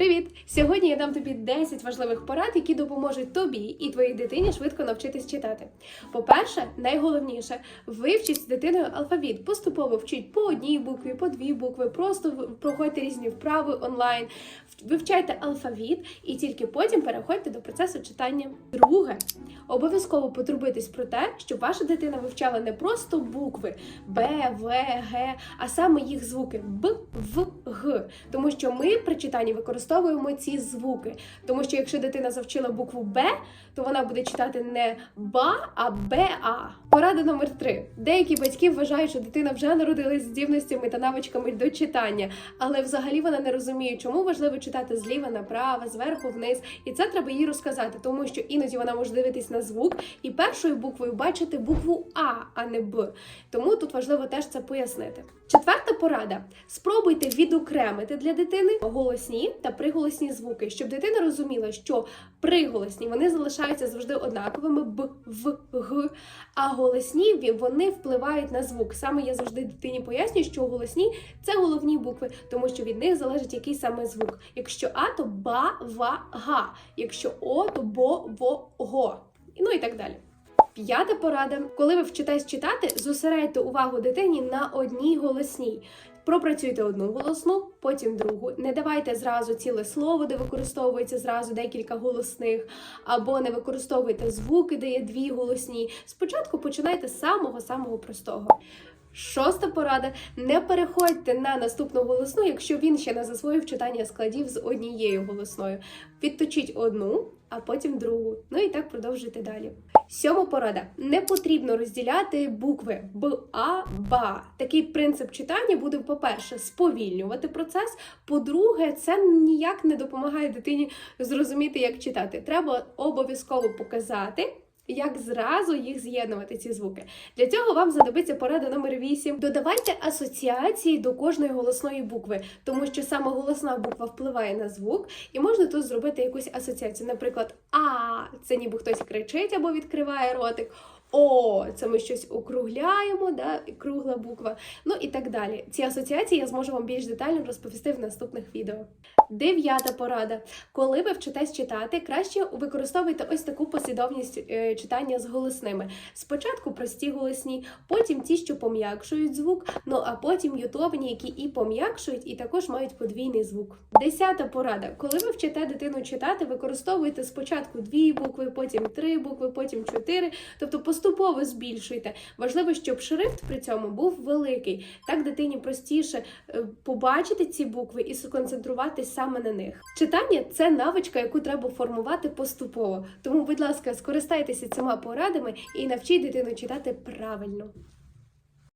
Привіт! Сьогодні я дам тобі 10 важливих порад, які допоможуть тобі і твоїй дитині швидко навчитись читати. По-перше, найголовніше вивчіть з дитиною алфавіт. Поступово вчіть по одній букві, по дві букви, просто проходьте різні вправи онлайн, вивчайте алфавіт і тільки потім переходьте до процесу читання. Друге, обов'язково потурбуйтесь про те, щоб ваша дитина вивчала не просто букви Б, В, Г, а саме їх звуки Б, В, Г. Тому що ми при читанні використовуємо ці звуки. Тому що якщо дитина завчила букву Б, то вона буде читати не БА, а БА. Порада номер три. Деякі батьки вважають, що дитина вже народилась здібностями та навичками до читання, але взагалі вона не розуміє, чому важливо читати зліва направо, зверху вниз. І це треба їй розказати, тому що іноді вона може дивитись на звук і першою буквою бачити букву А, а не Б. Тому тут важливо теж це пояснити. Четверта порада: спробуйте відокремити для дитини голосні та приголосні звуки, щоб дитина розуміла, що приголосні вони залишаються завжди однаковими б, в, г, а голосні вони впливають на звук. Саме я завжди дитині пояснюю, що голосні це головні букви, тому що від них залежить який саме звук. Якщо А, то ба, ва, га. Якщо О, то бо, во, го. Ну і так далі. П'ята порада. Коли ви вчитесь читати, зосередьте увагу дитині на одній голосній. Пропрацюйте одну голосну, потім другу. Не давайте зразу ціле слово, де використовується зразу декілька голосних, або не використовуйте звуки, де є дві голосні. Спочатку починайте з самого самого простого. Шоста порада: не переходьте на наступну голосну, якщо він ще не засвоїв читання складів з однією голосною. Відточіть одну, а потім другу. Ну і так продовжуйте далі. Сьома порада: не потрібно розділяти букви Б, А, Ба. Такий принцип читання буде, по-перше, сповільнювати процес. По-друге, це ніяк не допомагає дитині зрозуміти, як читати. Треба обов'язково показати. Як зразу їх з'єднувати ці звуки? Для цього вам знадобиться порада номер 8. Додавайте асоціації до кожної голосної букви, тому що саме голосна буква впливає на звук, і можна тут зробити якусь асоціацію. Наприклад, А це ніби хтось кричить або відкриває ротик. О, це ми щось округляємо, да, кругла буква. Ну і так далі. Ці асоціації я зможу вам більш детально розповісти в наступних відео. Дев'ята порада. Коли ви вчитесь читати, краще використовуйте ось таку послідовність е, читання з голосними. Спочатку прості голосні, потім ті, що пом'якшують звук, ну а потім ютовні, які і пом'якшують, і також мають подвійний звук. Десята порада. Коли ви вчите дитину читати, використовуйте спочатку дві букви, потім три букви, потім чотири, тобто поступово збільшуйте. Важливо, щоб шрифт при цьому був великий. Так дитині простіше е, побачити ці букви і сконцентруватись саме на них. Читання це навичка, яку треба формувати поступово. Тому, будь ласка, скористайтеся цими порадами і навчіть дитину читати правильно.